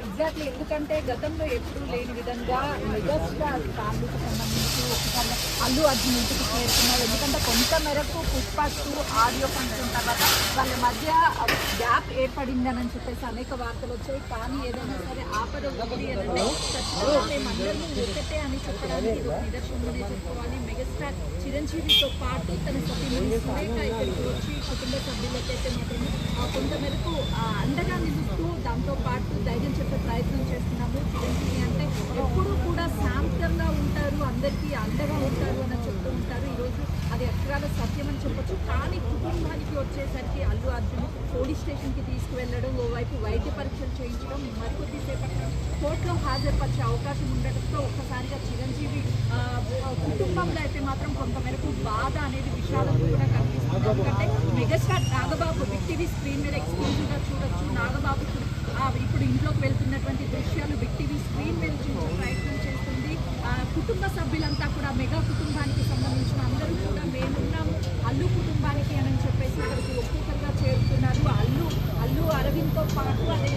Exactly ఎందుకంటే గతంలో ఎప్పుడూ లేని విధంగా మెగాస్టార్ ఫ్యామిలీకి సంబంధించి ఒకసారి అల్లు అర్జున్ ఇంటికి చేరుకున్నారు. ఎందుకంటే కొంత మేరకు పుష్ప టూ ఆడియో ఫంక్షన్ తర్వాత వాళ్ళ మధ్య గ్యాప్ ఏర్పడిందని చెప్పేసి అనేక వార్తలు వచ్చాయి. కానీ ఏదైనా సరే ఆపద ఉంది అంటే మేమందరం ఒకటే అని చెప్పడానికి నిదర్శనమనే చెప్పుకోవాలి మెగాస్టార్ చిరంజీవితో పాటు తన సతీమణి సురేఖ ఇక్కడికి వచ్చి వీళ్ళకైతే సభ్యులకైతే మాత్రం ఆ, అండగా నిలుస్తూ దాంతో పాటు ధైర్యం చెప్పే ప్రయత్నం చేస్తున్నాము. చిరంజీవి అంటే ఎప్పుడూ కూడా శాంతంగా ఉంటారు అందరికీ అండగా ఉంటారు అని చెప్తూ ఉంటారు. ఈరోజు అది అక్షరాల సత్యం అని చెప్పొచ్చు. కానీ కుటుంబానికి వచ్చేసరికి అల్లు అర్జున్ పోలీస్ స్టేషన్కి తీసుకువెళ్ళడం ఓవైపు వైద్య పరీక్షలు చేయించడం మరికొద్ది సేపట్లో కోర్టులో హాజరుపరిచే అవకాశం ఉండటంతో ఒక్కసారిగా చిరంజీవి కుటుంబంలో అయితే మాత్రం కొంతమేరకు బాధ అనేది విషాదం కూడా ఎందుకంటే megastar Nagababu big TV screen మీద ఎక్స్క్లూజివ్గా చూడొచ్చు. నాగబాబు ఇప్పుడు ఇంట్లోకి వెళ్తున్నటువంటి దృశ్యాలు బిగ్ టీవీ స్క్రీన్ మీద చూసే ప్రయత్నం చేస్తుంది. ఆ, కుటుంబ సభ్యులంతా కూడా మెగా కుటుంబానికి సంబంధించిన అందరూ కూడా మేమున్నాము. అల్లు కుటుంబానికి అని చెప్పేసి ఇక్కడికి ఒక్కొక్కరుగా చేరుతున్నారు. అల్లు అల్లు అరవింద్తో పాటు అదే